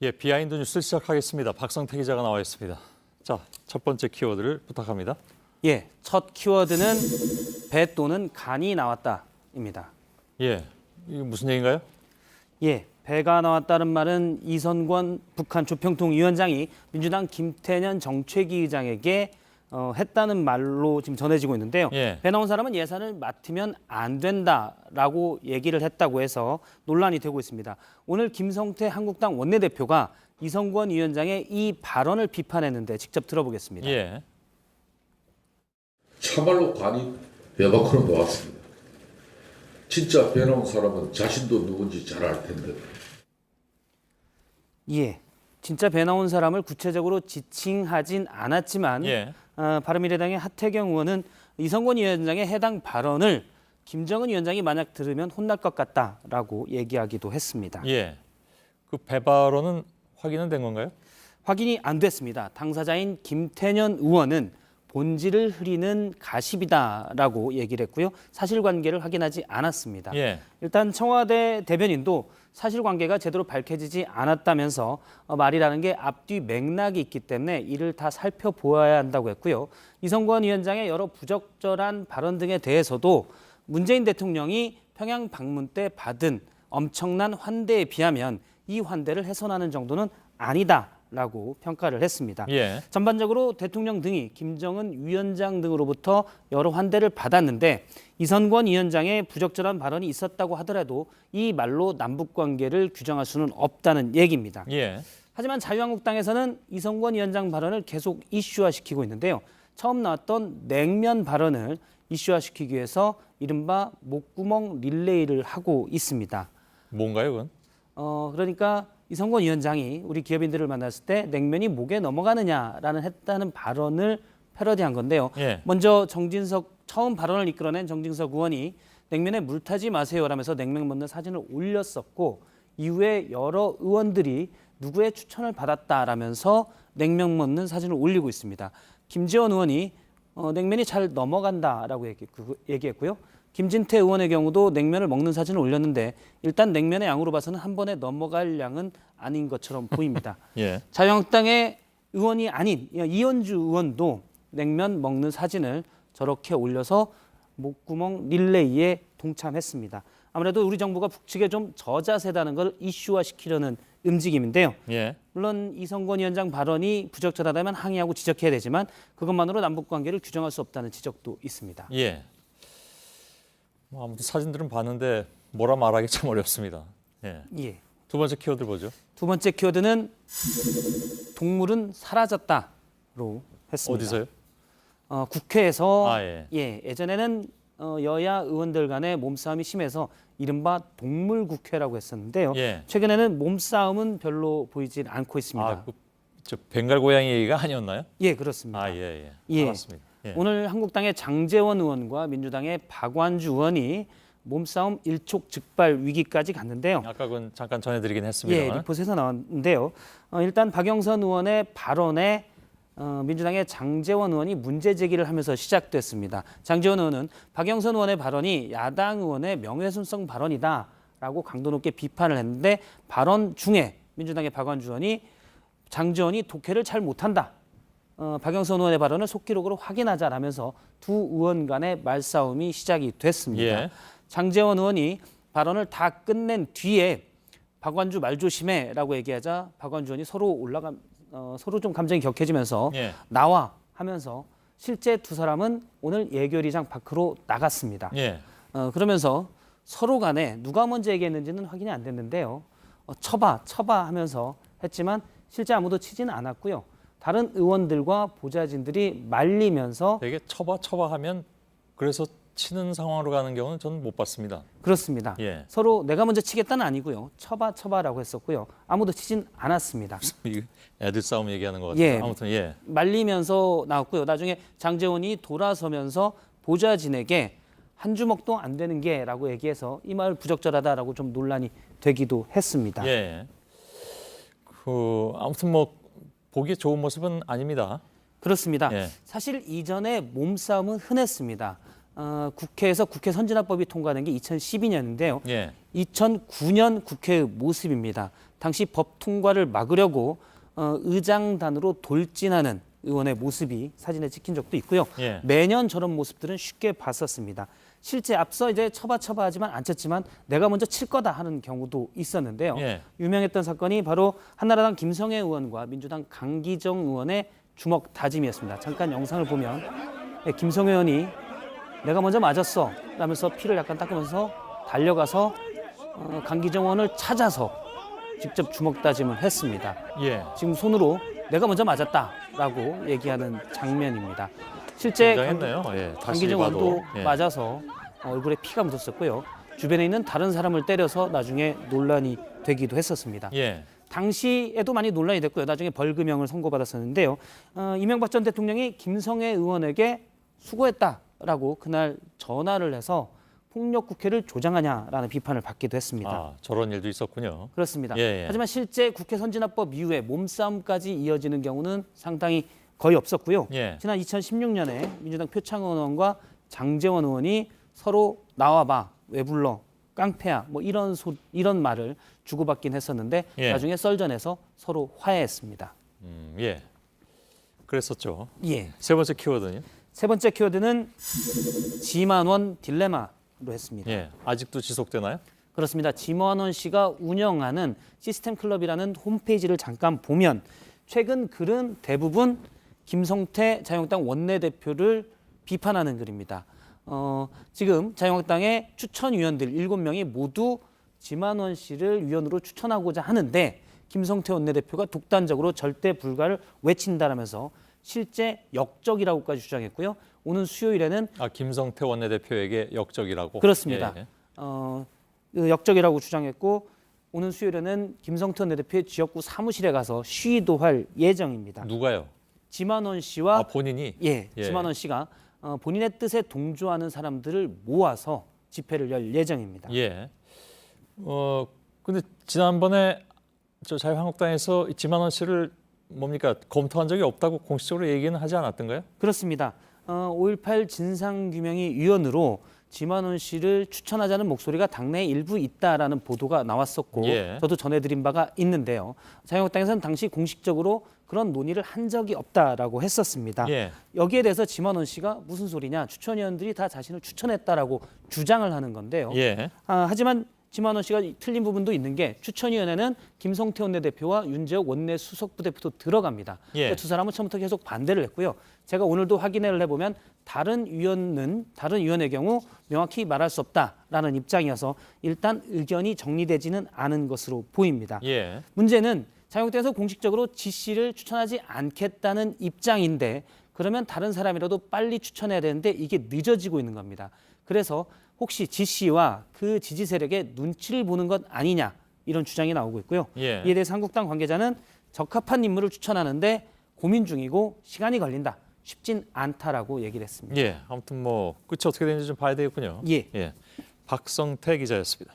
예, 비하인드 뉴스를 시작하겠습니다. 박성태 기자가 나와 있습니다. 자, 첫 번째 키워드를 부탁합니다. 예, 첫 키워드는 배 또는 간이 나왔다입니다. 예, 이게 무슨 얘기인가요? 예, 배가 나왔다는 말은 이선권 북한 조평통 위원장이 민주당 김태년 정책위 의장에게 어, 했다는 말로 지금 전해지고 있는데요. 예. 배 나온 사람은 예산을 맡으면 안 된다라고 얘기를 했다고 해서 논란이 되고 있습니다. 오늘 김성태 한국당 원내대표가 이성권 위원장의 이 발언을 비판했는데 직접 들어보겠습니다. 예, 참말로 관이 배 밖으로 나왔습니다. 진짜 배 나온 사람은 자신도 누군지 잘 알 텐데 예. 진짜 배 나온 사람을 구체적으로 지칭하진 않았지만 예. 어, 바른미래당의 하태경 의원은 이성권 위원장의 해당 발언을 김정은 위원장이 만약 들으면 혼날 것 같다라고 얘기하기도 했습니다. 예. 그 배발언은 확인은 된 건가요? 확인이 안 됐습니다. 당사자인 김태년 의원은 본질을 흐리는 가십이다라고 얘기를 했고요. 사실관계를 확인하지 않았습니다. 예. 일단 청와대 대변인도 사실관계가 제대로 밝혀지지 않았다면서 어, 말이라는 게 앞뒤 맥락이 있기 때문에 이를 다 살펴보아야 한다고 했고요. 이성권 위원장의 여러 부적절한 발언 등에 대해서도 문재인 대통령이 평양 방문 때 받은 엄청난 환대에 비하면 이 환대를 훼손하는 정도는 아니다 라고 평가를 했습니다. 예. 전반적으로 대통령 등이 김정은 위원장 등으로부터 여러 환대를 받았는데 이선권 위원장의 부적절한 발언이 있었다고 하더라도 이 말로 남북 관계를 규정할 수는 없다는 얘기입니다. 예. 하지만 자유한국당에서는 이성권 위원장 발언을 계속 이슈화시키고 있는데요. 처음 나왔던 냉면 발언을 이슈화시키기 위해서 이른바 목구멍 릴레이를 하고 있습니다. 뭔가요, 그건? 어 그러니까 이성권 위원장이 우리 기업인들을 만났을 때 냉면이 목에 넘어가느냐라는 했다는 발언을 패러디한 건데요. 예. 먼저 정진석 처음 발언을 이끌어낸 정진석 의원이 냉면에 물 타지 마세요라면서 냉면 먹는 사진을 올렸었고 이후에 여러 의원들이 누구의 추천을 받았다라면서 냉면 먹는 사진을 올리고 있습니다. 김지원 의원이 어, 냉면이 잘 넘어간다라고 얘기, 그, 얘기했고요. 김진태 의원의 경우도 냉면을 먹는 사진을 올렸는데 일단 냉면의 양으로 봐서는 한 번에 넘어갈 양은 아닌 것처럼 보입니다. 예. 자유한국당의 의원이 아닌 이현주 의원도 냉면 먹는 사진을 저렇게 올려서 목구멍 릴레이에 동참했습니다. 아무래도 우리 정부가 북측에 좀 저자세다는 걸 이슈화시키려는 움직임인데요. 예. 물론 이성권 위원장 발언이 부적절하다면 항의하고 지적해야 되지만 그것만으로 남북 관계를 규정할 수 없다는 지적도 있습니다. 예. 뭐 아무튼 사진들은 봤는데 뭐라 말하기 참 어렵습니다. 예. 예. 두 번째 키워드 보죠. 두 번째 키워드는 동물은 사라졌다로 했습니다. 어디서요? 어, 국회에서 아, 예. 예, 예전에는 어, 여야 의원들 간의 몸싸움이 심해서 이른바 동물 국회라고 했었는데요. 예. 최근에는 몸싸움은 별로 보이질 않고 있습니다. 아, 그, 저 벵갈 고양이 얘기가 아니었나요? 예, 그렇습니다. 아, 예, 예. 예. 알았습니다. 예. 오늘 한국당의 장재원 의원과 민주당의 박완주 의원이 몸싸움 일촉즉발 위기까지 갔는데요. 아까 그건 잠깐 전해드리긴 예, 했습니다만. 리포트에서 나왔는데요. 어, 일단 박영선 의원의 발언에 어, 민주당의 장재원 의원이 문제 제기를 하면서 시작됐습니다. 장재원 의원은 박영선 의원의 발언이 야당 의원의 명예훼손성 발언이다라고 강도 높게 비판을 했는데 발언 중에 민주당의 박완주 의원이 장재원이 독해를 잘 못한다. 어, 박영선 의원의 발언을 속기록으로 확인하자라면서 두 의원 간의 말싸움이 시작이 됐습니다. 예. 장재원 의원이 발언을 다 끝낸 뒤에 박완주 말 조심해라고 얘기하자 박완주 의원이 서로 올라가 어, 서로 좀 감정이 격해지면서 예. 나와 하면서 실제 두 사람은 오늘 예결위장 밖으로 나갔습니다. 예. 어, 그러면서 서로 간에 누가 먼저 얘기했는지는 확인이 안 됐는데요. 어, 쳐봐, 쳐봐 하면서 했지만 실제 아무도 치지는 않았고요. 다른 의원들과 보좌진들이 말리면서 되게 쳐봐 쳐봐 하면 그래서 치는 상황으로 가는 경우는 저는 못 봤습니다. 그렇습니다. 예. 서로 내가 먼저 치겠다는 아니고요. 쳐봐, 쳐봐라고 했었고요. 아무도 치진 않았습니다. 애들 싸움 얘기하는 것 같아요. 예. 아무튼 예. 말리면서 나왔고요. 나중에 장재원이 돌아서면서 보좌진에게 한 주먹도 안 되는 게라고 얘기해서 이 말 부적절하다라고 좀 논란이 되기도 했습니다. 예. 그 아무튼 뭐 보기 좋은 모습은 아닙니다. 그렇습니다. 예. 사실 이전에 몸싸움은 흔했습니다. 어, 국회에서 국회 선진화법이 통과된 게 2012년인데요. 예. 2009년 국회의 모습입니다. 당시 법 통과를 막으려고 어, 의장단으로 돌진하는 의원의 모습이 사진에 찍힌 적도 있고요. 예. 매년 저런 모습들은 쉽게 봤었습니다. 실제 앞서 이제 쳐봐 쳐봐 하지만 안 쳤지만 내가 먼저 칠 거다 하는 경우도 있었는데요. 예. 유명했던 사건이 바로 한나라당 김성애 의원과 민주당 강기정 의원의 주먹 다짐이었습니다. 잠깐 영상을 보면 예, 김성애 의원이 내가 먼저 맞았어 라면서 피를 약간 닦으면서 달려가서 어, 강기정 의원을 찾아서 직접 주먹 다짐을 했습니다. 예. 지금 손으로 내가 먼저 맞았다라고 얘기하는 장면입니다. 실제 강- 굉장했네요. 예. 다시 강기정 봐도. 의원도 예. 맞아서 어, 얼굴에 피가 묻었었고요. 주변에 있는 다른 사람을 때려서 나중에 논란이 되기도 했었습니다. 예. 당시에도 많이 논란이 됐고요. 나중에 벌금형을 선고받았었는데요. 어, 이명박 전 대통령이 김성애 의원에게 수고했다라고 그날 전화를 해서 폭력 국회를 조장하냐라는 비판을 받기도 했습니다. 아, 저런 일도 있었군요. 그렇습니다. 예, 예. 하지만 실제 국회 선진화법 이후에 몸싸움까지 이어지는 경우는 상당히 거의 없었고요. 예. 지난 2016년에 민주당 표창원 의원과 장재원 의원이 서로 나와봐 왜 불러 깡패야 뭐 이런 소, 이런 말을 주고받긴 했었는데 예. 나중에 썰전에서 서로 화해했습니다. 음, 예. 그랬었죠. 예. 세 번째 키워드는요? 세 번째 키워드는 지만원 딜레마로 했습니다. 예. 아직도 지속되나요? 그렇습니다. 지만원 씨가 운영하는 시스템 클럽이라는 홈페이지를 잠깐 보면 최근 글은 대부분 김성태 자유한국당 원내대표를 비판하는 글입니다. 어, 지금 자유한국당의 추천위원들 7명이 모두 지만원 씨를 위원으로 추천하고자 하는데 김성태 원내대표가 독단적으로 절대 불가를 외친다라면서 실제 역적이라고까지 주장했고요. 오는 수요일에는 아, 김성태 원내대표에게 역적이라고. 그렇습니다. 예, 예. 어, 그 역적이라고 주장했고 오는 수요일에는 김성태 원내대표의 지역구 사무실에 가서 시위도 할 예정입니다. 누가요? 지만원 씨와 아, 본인이 예, 예. 지만원 씨가 어, 본인의 뜻에 동조하는 사람들을 모아서 집회를 열 예정입니다. 예. 어, 근데 지난번에 저 자유한국당에서 이 지만원 씨를 뭡니까 검토한 적이 없다고 공식적으로 얘기는 하지 않았던가요? 그렇습니다. 어, 5.18 진상규명위 위원으로 지만원 씨를 추천하자는 목소리가 당내에 일부 있다라는 보도가 나왔었고 예. 저도 전해드린 바가 있는데요. 자유한국당에서는 당시 공식적으로 그런 논의를 한 적이 없다라고 했었습니다. 예. 여기에 대해서 지만원 씨가 무슨 소리냐 추천위원들이 다 자신을 추천했다라고 주장을 하는 건데요. 예. 아, 하지만 지만원 씨가 틀린 부분도 있는 게 추천위원회는 김성태 원내대표와 윤재욱 원내 수석부대표도 들어갑니다. 예. 근데 두 사람은 처음부터 계속 반대를 했고요. 제가 오늘도 확인을 해보면 다른 위원은 다른 위원의 경우 명확히 말할 수 없다라는 입장이어서 일단 의견이 정리되지는 않은 것으로 보입니다. 예. 문제는 자유한국당에서 공식적으로 지 씨를 추천하지 않겠다는 입장인데 그러면 다른 사람이라도 빨리 추천해야 되는데 이게 늦어지고 있는 겁니다. 그래서 혹시 지 씨와 그 지지 세력의 눈치를 보는 것 아니냐 이런 주장이 나오고 있고요. 예. 이에 대해서 한국당 관계자는 적합한 인물을 추천하는데 고민 중이고 시간이 걸린다. 쉽진 않다라고 얘기를 했습니다. 예. 아무튼 뭐 끝이 어떻게 되는지 좀 봐야 되겠군요. 예. 예. 박성태 기자였습니다.